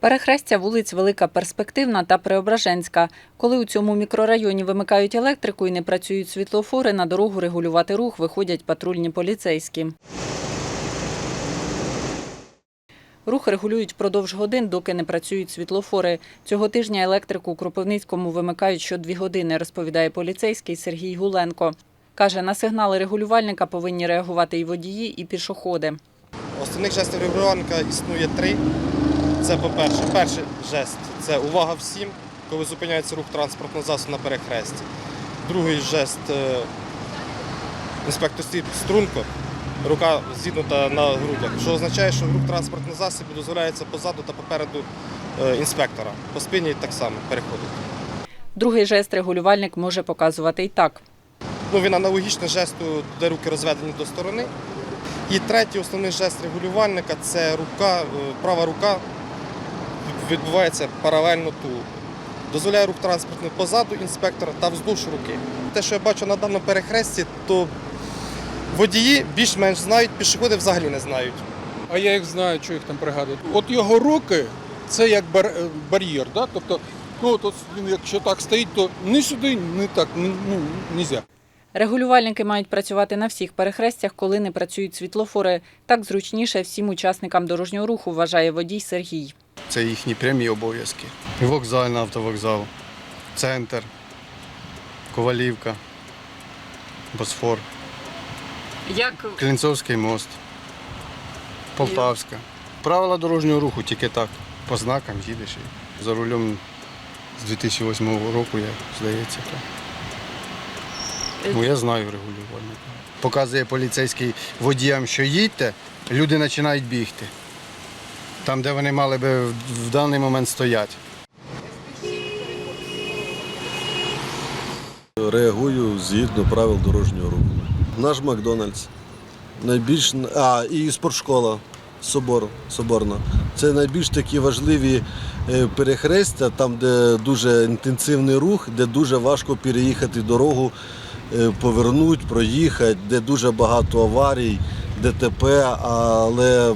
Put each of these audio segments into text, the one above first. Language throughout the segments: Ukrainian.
Перехрестя вулиць Велика Перспективна та Преображенська. Коли у цьому мікрорайоні вимикають електрику і не працюють світлофори, на дорогу регулювати рух виходять патрульні поліцейські. Рух регулюють впродовж годин, доки не працюють світлофори. Цього тижня електрику у Кропивницькому вимикають що дві години, розповідає поліцейський Сергій Гуленко. Каже, на сигнали регулювальника повинні реагувати і водії, і пішоходи. Основних жестів регулювальника існує три. Це по-перше, перший жест це увага всім, коли зупиняється рух транспортного засобу на перехресті. Другий жест е, інспектор стоїть струнко, рука зігнута на грудях, що означає, що рух транспортного засобу дозволяється позаду та попереду е, інспектора. По спині так само переходить. Другий жест регулювальник може показувати і так. Ну, він аналогічний жесту, де руки розведені до сторони. І третій основний жест регулювальника це рука, е, права рука відбувається паралельно тулу. Дозволяє рух транспортний позаду інспектора та вздовж руки. Те, що я бачу на даному перехресті, то водії більш-менш знають, пішоходи взагалі не знають. А я їх знаю, що їх там пригадують. От його руки це як бар- е, бар'єр. Да? Тобто, ну, от, він якщо так стоїть, то ні сюди, ні так, ну, нельзя. Регулювальники мають працювати на всіх перехрестях, коли не працюють світлофори. Так зручніше всім учасникам дорожнього руху, вважає водій Сергій. Це їхні прямі обов'язки. Вокзальний автовокзал, центр, Ковалівка, Босфор, Як Клінцовський мост, Полтавська. Правила дорожнього руху тільки так. По знакам їдеш. і За рулем з 2008 року, я, здається. Так. Ну, я знаю регулювальника. Показує поліцейський водіям, що їдьте, люди починають бігти. Там, де вони мали би в- даний момент стояти. Реагую згідно правил дорожнього руху. Наш Макдональдс. Найбільш а, і спортшкола Собор, Соборна. Це найбільш такі важливі е, перехрестя, там, де дуже інтенсивний рух, де дуже важко переїхати дорогу, е, повернути, проїхати, де дуже багато аварій, ДТП, але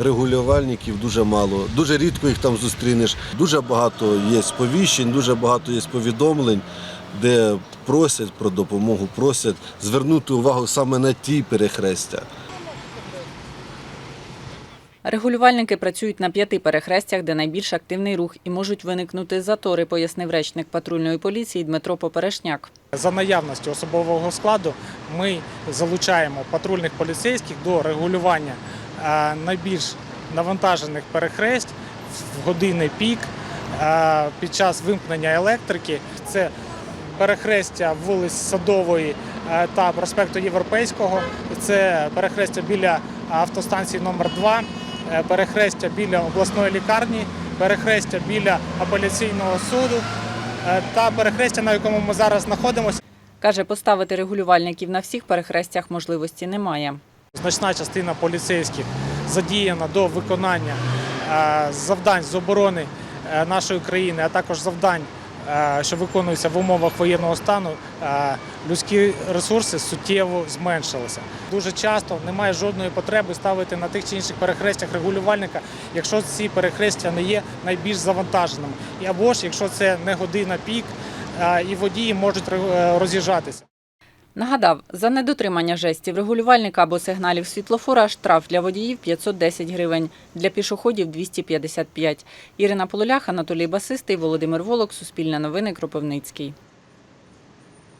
регулювальників дуже мало. Дуже рідко їх там зустрінеш. Дуже багато є сповіщень, дуже багато є повідомлень, де просять про допомогу, просять звернути увагу саме на ті перехрестя. регулювальники працюють на п'яти перехрестях, де найбільш активний рух, і можуть виникнути затори, пояснив речник патрульної поліції Дмитро Поперешняк. За наявності особового складу ми залучаємо патрульних поліцейських до регулювання найбільш навантажених перехресть в години пік під час вимкнення електрики. Це перехрестя вулиць Садової та проспекту Європейського. Це перехрестя біля автостанції номер 2 е, перехрестя біля обласної лікарні, перехрестя біля апеляційного суду е, та перехрестя, на якому ми зараз знаходимося. Каже, поставити регулювальників на всіх перехрестях можливості немає. Значна частина поліцейських задіяна до виконання е, завдань з оборони е, нашої країни, а також завдань, е, що виконуються в умовах воєнного стану. Людські ресурси суттєво зменшилися. Дуже часто немає жодної потреби ставити на тих чи інших перехрестях регулювальника, якщо ці перехрестя не є найбільш завантаженими, або ж якщо це не година пік, і водії можуть роз'їжджатися. Нагадав, за недотримання жестів регулювальника або сигналів світлофора штраф для водіїв 510 гривень, для пішоходів 255. Ірина Полулях, Анатолій Басистий, Володимир Волок, Суспільне новини, Кропивницький.